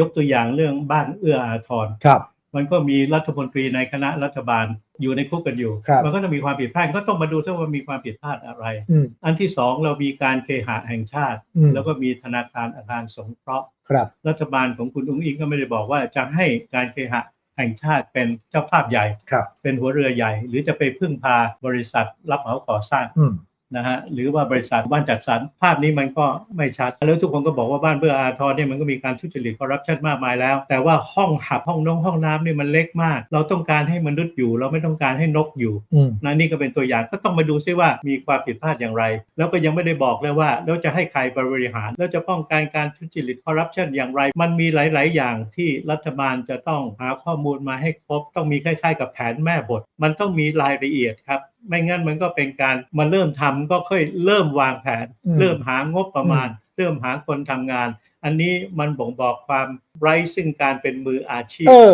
ยกตัวอย่างเรื่องบ้านเอื้ออาทรครับ มันก็มีรัฐมนตรีในคณะรัฐบาลอยู่ในคุกกันอยู่ ครับมันก็จะมีความผิดพลาดก็ต้องมาดูซิว่ามีความผิดพลาดอะไร อืม อันที่สองเรามีการเคหะแห่งชาติ อืม แล้วก็มีธนาคารอาคารสงเคราะห์ครับรัฐบาลของคุณอุ้งอิงก็ไม่ได้บอกว่าจะให้การเคหะแห่งชาติเป็นเจ้าภาพใหญ่ ครับ เป็นหัวเรือใหญ่ หรือจะไปพึ่งพาบริษัทรับเหมาก่อสร้าง อืม นะฮะหรือว่าบริษัทบ้านจัดสรรภาพนี้มันก็ไม่ชัด แล้วทุกคนก็บอกว่าบ้านเบื่ออาทรเนี่ยมันก็มีการทุจริตคอร์รัปชันมากมายแล้ว แต่ว่าห้องหับห้องน้องห้องน้ำนี่มันเล็กมาก เราต้องการให้มนุษย์อยู่ เราไม่ต้องการให้นกอยู่อืมนะนี่ก็เป็นตัวอย่างก็ต้องมาดูซิว่ามีความผิดพลาดอย่างไร แล้วก็ยังไม่ได้บอกเลยว่าแล้วจะให้ใครบริหาร แล้วจะป้องกันการทุจริตคอร์รัปชันอย่างไร มันมีหลาย ๆ อย่างที่รัฐบาลจะต้องหาข้อมูลมาให้ครบ ต้องมีคล้าย ๆ กับแผนแม่บท มันต้องมีรายละเอียดครับ ไม่งั้นมันก็เป็นการมาเริ่มทำก็ค่อยเริ่มวางแผนอืมเริ่มหางบประมาณ เริ่มหาคนทำงาน อันนี้มันบ่งบอกความไร้ซึ่งการเป็นมืออาชีพเออ